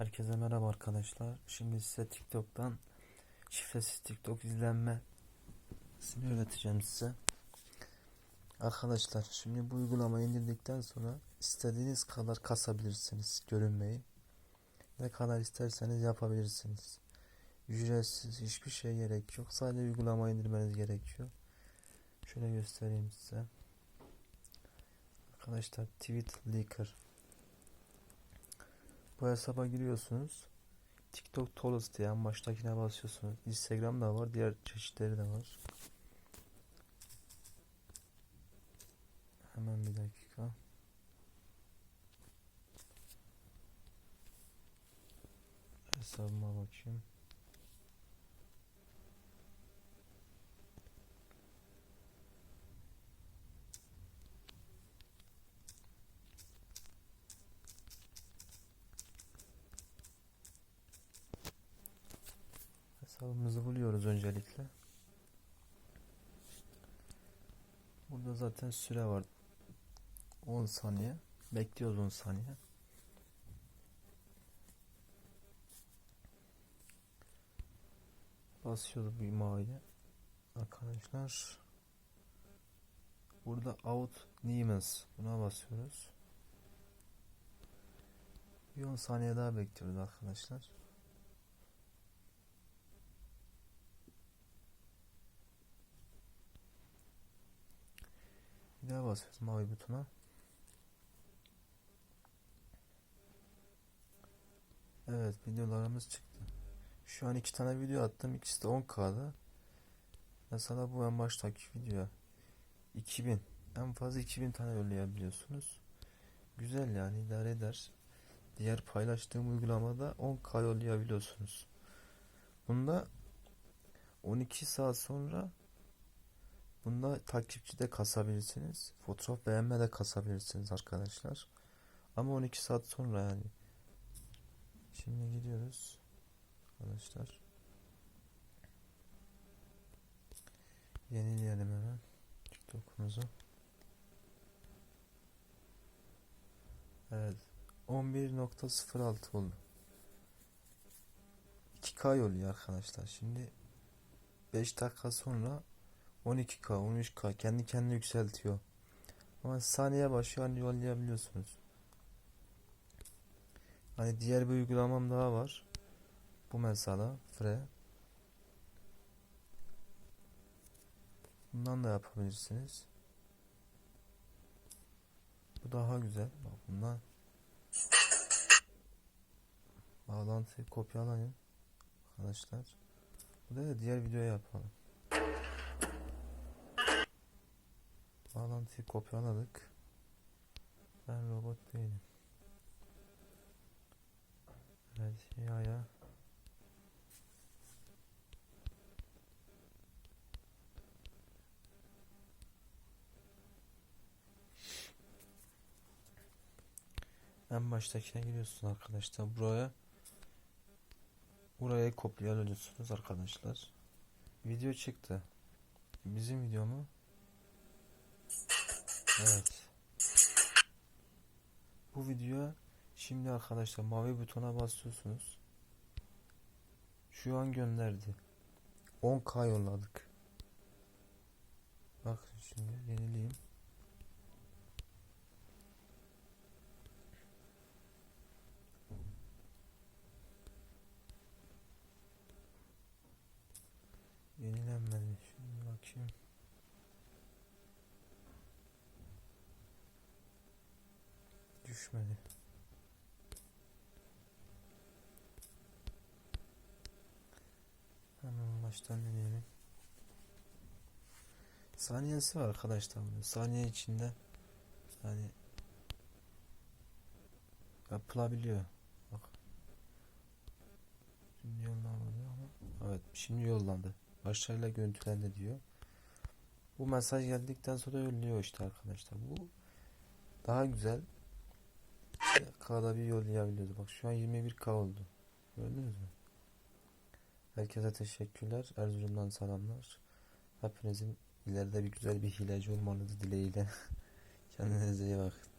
Herkese merhaba arkadaşlar. Şimdi size TikTok'tan şifresiz TikTok izlenmesini öğreteceğim size. Arkadaşlar şimdi bu uygulamayı indirdikten sonra istediğiniz kadar kasabilirsiniz görünmeyi. Ne kadar isterseniz yapabilirsiniz. Ücretsiz hiçbir şey gerek yok. Sadece uygulamayı indirmeniz gerekiyor. Şöyle göstereyim size. Arkadaşlar Tweet Leaker bu hesaba giriyorsunuz. TikTok Tolos diye en baştakine basıyorsunuz. Instagram da var. Diğer çeşitleri de var. Hemen bir dakika. Hesabıma bakayım. Hesabımızı buluyoruz öncelikle. Burada zaten süre var. 10 saniye. Bekliyoruz 10 saniye. Basıyoruz bir maviye. Arkadaşlar. Burada out Niemens. Buna basıyoruz. Bir 10 saniye daha bekliyoruz arkadaşlar. Bir basıyoruz mavi butona. Evet videolarımız çıktı. Şu an iki tane video attım. İkisi de 10K'da. Mesela bu en baştaki video. 2000. En fazla 2000 tane yollayabiliyorsunuz. Güzel yani idare eder. Diğer paylaştığım uygulamada 10K yollayabiliyorsunuz. Bunda 12 saat sonra Bunda takipçi de kasabilirsiniz. Fotoğraf beğenme de kasabilirsiniz arkadaşlar. Ama 12 saat sonra yani. Şimdi gidiyoruz. Arkadaşlar. Yenileyelim hemen. TikTok'umuzu. Evet. 11.06 oldu. 2K yoluyor arkadaşlar. Şimdi 5 dakika sonra 12K, 13K kendi kendine yükseltiyor. Ama saniye başı hani yollayabiliyorsunuz. Hani diğer bir uygulamam daha var. Bu mesela Fre. Bundan da yapabilirsiniz. Bu daha güzel. Bak bundan bağlantıyı kopyalayın arkadaşlar. Bu da diğer videoya yapalım. Bağlantıyı kopyaladık. Ben robot değilim. Evet, yaya. En baştakine giriyorsunuz arkadaşlar. Buraya buraya kopyalıyorsunuz arkadaşlar. Video çıktı. Bizim video mu? Evet. Bu videoya şimdi arkadaşlar mavi butona basıyorsunuz. Şu an gönderdi. 10k yolladık. Bak şimdi yenileyim. Yenilenmedi. Şimdi bakayım. Düşmedi. Hemen baştan deneyelim. Saniyesi var arkadaşlar. bunun. Saniye içinde yani yapılabiliyor. Bak. Şimdi yollanmadı ama evet şimdi yollandı. Başarıyla görüntülendi diyor. Bu mesaj geldikten sonra yolluyor işte arkadaşlar. Bu daha güzel. K'da bir yollayabiliyoruz. Bak şu an 21K oldu. Gördünüz mü? Herkese teşekkürler. Erzurum'dan selamlar. Hepinizin ileride bir güzel bir hileci olmanızı dileğiyle. Kendinize iyi bakın.